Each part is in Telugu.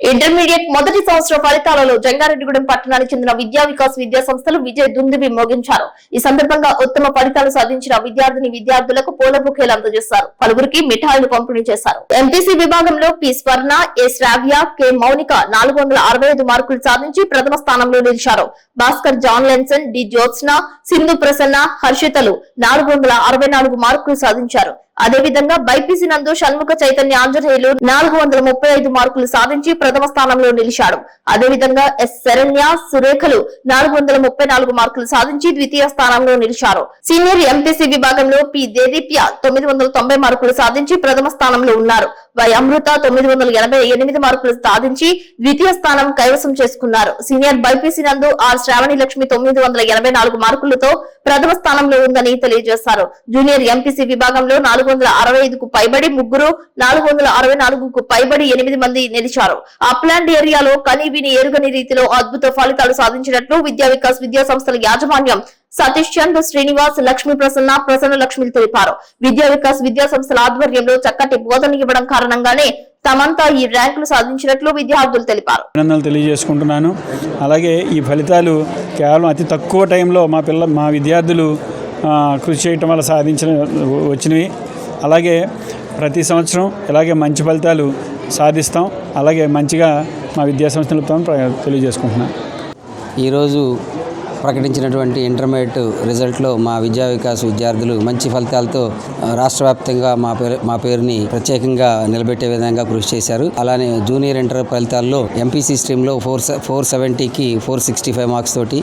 ఇంటర్మీడియట్ మొదటి సంవత్సర ఫలితాలలో జంగారెడ్డిగూడెం పట్టణానికి చెందిన విద్యా వికాస్ విద్యా సంస్థలు విజయ దుందుబి మోగించారు. ఈ సందర్భంగా ఉత్తమ ఫలితాలు సాధించిన విద్యార్థిని విద్యార్థులకు పూల బుకేలు అందజేశారు. పలువురికి మిఠాయిలు పంపిణీ చేశారు. ఎంపీసీ విభాగంలో P Swarna A Sravya K Mounika నాలుగు వందల అరవై ఐదు మార్కులు సాధించి ప్రథమ స్థానంలో నిలిచారు. Bhaskar John Lenson D Jyotsna Sindhu Prasanna హర్షితలు నాలుగు వందల అరవై నాలుగు మార్కులు సాధించారు. అదేవిధంగా బైపీసీ నందు షణ్ముఖ చైతన్య ఆంజనేయులు నాలుగు వందల ముప్పై ఐదు మార్కులు సాధించి ప్రథమ స్థానంలో నిలిచాడు అదేవిధంగా ఎస్ శరణ్య సురేఖలు నాలుగు వందల ముప్పై నాలుగు మార్కులు సాధించి ద్వితీయ స్థానంలో నిలిచారు. సీనియర్ ఎంపీసీ విభాగంలో పి దేదీప్య తొమ్మిది వందల తొంభై మార్కులు సాధించి ప్రథమ స్థానంలో ఉన్నారు. వై అమృత తొమ్మిది వందల ఎనభై ఎనిమిది మార్కులు సాధించి ద్వితీయ స్థానం కైవసం చేసుకున్నారు. సీనియర్ బైపీసీ నందు ఆర్ శ్రావణి లక్ష్మి తొమ్మిది వందల ఎనభై నాలుగు మార్కులతో ప్రథమ స్థానంలో ఉందని తెలియజేశారు. జూనియర్ ఎంపీసీ విభాగంలో నాలుగు వందల అరవై ఐదుకు పైబడి ముగ్గురు నాలుగు వందల అరవై నాలుగుకు పైబడి ఎనిమిది మంది నిలిచారు. అప్లాండ్ ఏరియాలో కనీవిని ఎరుగని రీతిలో అద్భుత ఫలితాలు సాధించినట్లు విద్యా వికాస్ విద్యా సంస్థల యాజమాన్యం సతీష్ చంద్ర శ్రీనివాస్ లక్ష్మీ ప్రసన్న ప్రసన్న లక్ష్మిలు తెలిపారు. విద్యా వికాస్ విద్యా సంస్థల ఆధ్వర్యంలో చక్కటి బోధన ఇవ్వడం కారణంగానే తమంతా ఈ ర్యాంకులు సాధించినట్లు విద్యార్థులు తెలిపారు. అభినందనలు తెలియజేసుకుంటున్నాను. అలాగే ఈ ఫలితాలు కేవలం అతి తక్కువ టైంలో మా పిల్ల మా విద్యార్థులు కృషి చేయటం వల్ల సాధించిన వచ్చినవి. అలాగే ప్రతి సంవత్సరం ఇలాగే మంచి ఫలితాలు సాధిస్తాం. అలాగే మంచిగా మా విద్యాసంస్థలు తెలియజేసుకుంటున్నాను. ఈరోజు ప్రకటించినటువంటి ఇంటర్మీడియట్ రిజల్ట్లో మా విద్యా వికాస్ విద్యార్థులు మంచి ఫలితాలతో రాష్ట్ర వ్యాప్తంగా మా పేరు మా పేరుని ప్రత్యేకంగా నిలబెట్టే విధంగా కృషి చేశారు. అలానే జూనియర్ ఇంటర్ ఫలితాల్లో ఎంపీసీ స్ట్రీమ్లో ఫోర్ ఫోర్ సెవెంటీకి ఫోర్ సిక్స్టీ ఫైవ్ మార్క్స్ తోటి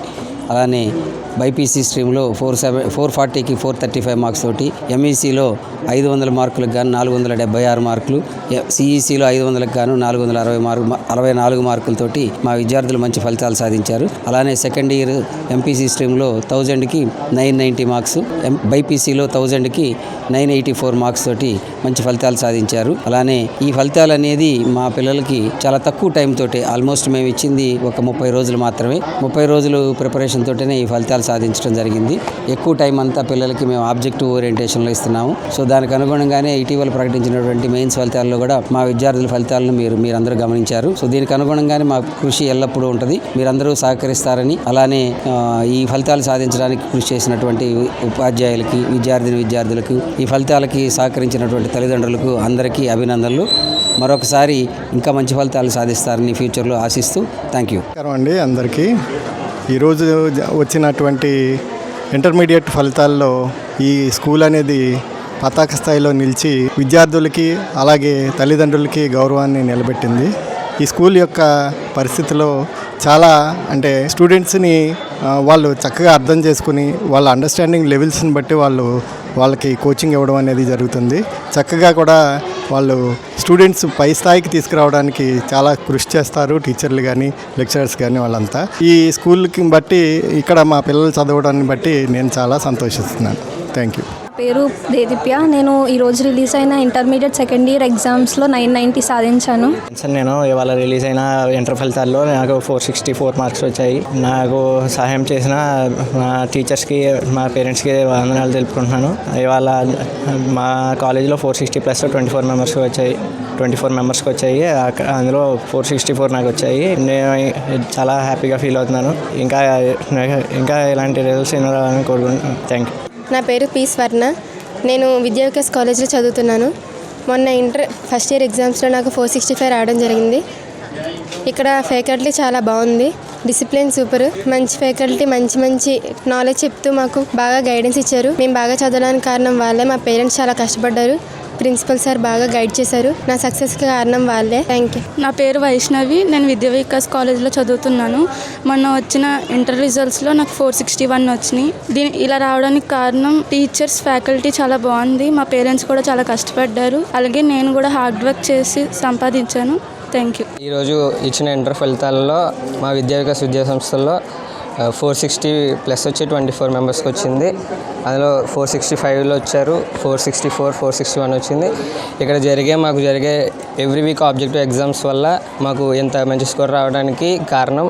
అలానే బైపీసీ స్ట్రీమ్లో ఫోర్ సెవెన్ ఫోర్ ఫార్టీకి ఫోర్ థర్టీ ఫైవ్ మార్క్స్ తోటి ఎంఈసీలో ఐదు వందల మార్కులకు గాను నాలుగు వందల డెబ్బై ఆరు మార్కులు సిఈసీలో ఐదు వందలకు గాను నాలుగు వందల అరవై మార్కు అరవై నాలుగు మార్కులతోటి మా విద్యార్థులు మంచి ఫలితాలు సాధించారు. అలానే సెకండ్ ఇయర్ ఎంపీసీ స్ట్రీమ్లో థౌజండ్కి నైన్ నైంటీ మార్క్స్ ఎం బైపీసీలో థౌజండ్కి నైన్ ఎయిటీ ఫోర్ మార్క్స్ తోటి మంచి ఫలితాలు సాధించారు. అలానే ఈ ఫలితాలు అనేది మా పిల్లలకి చాలా తక్కువ టైం తోటి ఆల్మోస్ట్ మేము ఇచ్చింది ఒక ముప్పై రోజులు మాత్రమే. ముప్పై రోజులు ప్రిపరేషన్ తోటనే ఈ ఫలితాలు సాధించడం జరిగింది. ఎక్కువ టైం అంతా పిల్లలకి మేము ఆబ్జెక్టివ్ ఓరియంటేషన్లో ఇస్తున్నాము. సో దానికి అనుగుణంగానే ఇటీవల ప్రకటించినటువంటి మెయిన్స్ ఫలితాల్లో కూడా మా విద్యార్థుల ఫలితాలను మీరు మీరందరూ గమనించారు. సో దీనికి అనుగుణంగానే మా కృషి ఎల్లప్పుడూ ఉంటుంది. మీరందరూ సహకరిస్తారని అలానే ఈ ఫలితాలు సాధించడానికి కృషి చేసినటువంటి ఉపాధ్యాయులకి విద్యార్థిని విద్యార్థులకు ఈ ఫలితాలకి సహకరించినటువంటి తల్లిదండ్రులకు అందరికీ అభినందనలు. మరొకసారి ఇంకా మంచి ఫలితాలు సాధిస్తారని ఫ్యూచర్లో ఆశిస్తూ థ్యాంక్ యూ అండి అందరికీ. ఈరోజు వచ్చినటువంటి ఇంటర్మీడియట్ ఫలితాల్లో ఈ స్కూల్ అనేది పతాక స్థాయిలో నిలిచి విద్యార్థులకి అలాగే తల్లిదండ్రులకి గౌరవాన్ని నిలబెట్టింది. ఈ స్కూల్ యొక్క పరిస్థితిలో చాలా అంటే స్టూడెంట్స్ని వాళ్ళు చక్కగా అర్థం చేసుకుని వాళ్ళ అండర్స్టాండింగ్ లెవెల్స్ని బట్టి వాళ్ళు వాళ్ళకి కోచింగ్ ఇవ్వడం అనేది జరుగుతుంది. చక్కగా కూడా వాళ్ళు స్టూడెంట్స్ పై స్థాయికి తీసుకురావడానికి చాలా కృషి చేస్తారు టీచర్లు కానీ లెక్చరర్స్ కానీ వాళ్ళంతా. ఈ స్కూల్కి బట్టి ఇక్కడ మా పిల్లలు చదవడాన్ని బట్టి నేను చాలా సంతోషిస్తున్నాను. థ్యాంక్ యూ పేరు దేదీప్య. నేను ఈరోజు రిలీజ్ అయిన ఇంటర్మీడియట్ సెకండ్ ఇయర్ ఎగ్జామ్స్లో నైన్ నైంటీ సాధించాను. సార్ నేను ఇవాళ రిలీజ్ అయిన ఇంటర్ ఫలితాల్లో నాకు ఫోర్ సిక్స్టీ ఫోర్ మార్క్స్ వచ్చాయి. నాకు సహాయం చేసిన మా టీచర్స్కి మా పేరెంట్స్కి వందనాలు తెలుపుకుంటున్నాను. ఇవాళ మా కాలేజీలో four sixty plus twenty four మెంబర్స్కి వచ్చాయి. ట్వంటీ ఫోర్ మెంబర్స్కి వచ్చాయి. అందులో ఫోర్ సిక్స్టీ ఫోర్ నాకు వచ్చాయి. నేను చాలా హ్యాపీగా ఫీల్ అవుతున్నాను. ఇంకా ఇంకా ఇలాంటి రిజల్ట్స్ ఎన్నో రావాలని కోరుకుంటున్నాను. థ్యాంక్ యూ నా పేరు పి స్వర్ణ. నేను విద్యా వికాస్ కాలేజ్లో చదువుతున్నాను. మొన్న ఇంటర్ ఫస్ట్ ఇయర్ ఎగ్జామ్స్లో నాకు ఫోర్ సిక్స్టీ ఫైవ్ రావడం జరిగింది. ఇక్కడ ఫ్యాకల్టీ చాలా బాగుంది. Discipline super. మంచి ఫ్యాకల్టీ మంచి మంచి నాలెడ్జ్ చెప్తూ మాకు బాగా గైడెన్స్ ఇచ్చారు. మేము బాగా చదవడానికి కారణం వాళ్ళే. మా పేరెంట్స్ చాలా కష్టపడ్డారు. ప్రిన్సిపల్ సార్ బాగా గైడ్ చేశారు. నా సక్సెస్కి కారణం వాళ్ళే. థ్యాంక్ యూ నా పేరు వైష్ణవి. నేను విద్యా వికాస్ కాలేజ్లో చదువుతున్నాను. మొన్న వచ్చిన ఇంటర్ రిజల్ట్స్లో నాకు ఫోర్ సిక్స్టీ వన్ వచ్చినాయి. దీని ఇలా రావడానికి కారణం టీచర్స్ ఫ్యాకల్టీ చాలా బాగుంది. మా పేరెంట్స్ కూడా చాలా కష్టపడ్డారు. అలాగే నేను కూడా హార్డ్ వర్క్ చేసి సంపాదించాను. థ్యాంక్ యూ ఈరోజు ఇచ్చిన ఇంటర్ ఫలితాలలో మా విద్యా వికాస్ విద్యా సంస్థల్లో ఫోర్ సిక్స్టీ ప్లస్ వచ్చి ట్వంటీ ఫోర్ మెంబర్స్కి వచ్చింది. అందులో ఫోర్ సిక్స్టీ ఫైవ్లో వచ్చారు. Four sixty four four sixty one వచ్చింది. ఇక్కడ జరిగే మాకు జరిగే ఎవ్రీ వీక్ ఆబ్జెక్టివ్ ఎగ్జామ్స్ వల్ల మాకు ఇంత మంచి స్కోర్ రావడానికి కారణం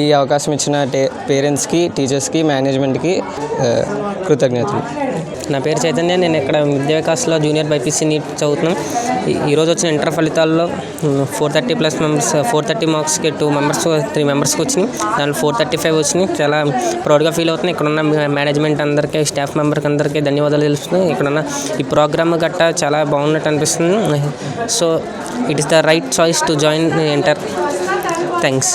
ఈ అవకాశం ఇచ్చిన టే పేరెంట్స్కి టీచర్స్కి మేనేజ్మెంట్కి కృతజ్ఞతలు. నా పేరు చైతన్య నేను ఇక్కడ విద్యా వికాస్లో జూనియర్ బైపీసీ నీట్ చదువుతున్నాను ఈరోజు వచ్చిన ఇంటర్ ఫలితాల్లో four thirty plus members four thirty మార్క్స్కి టూ మెంబర్స్ త్రీ మెంబర్స్కి వచ్చినాయి. దాంట్లో ఫోర్ థర్టీ ఫైవ్ వచ్చినాయి. చాలా ప్రౌడ్గా ఫీల్ అవుతున్నాయి. ఇక్కడ ఉన్న మేనేజ్మెంట్ అందరికీ స్టాఫ్ మెంబర్కి అందరికీ ధన్యవాదాలు తెలుస్తున్నాయి. ఇక్కడ ఉన్న ఈ ప్రోగ్రామ్ గట్టా చాలా బాగున్నట్టు అనిపిస్తుంది. So it is the right choice to join inter thanks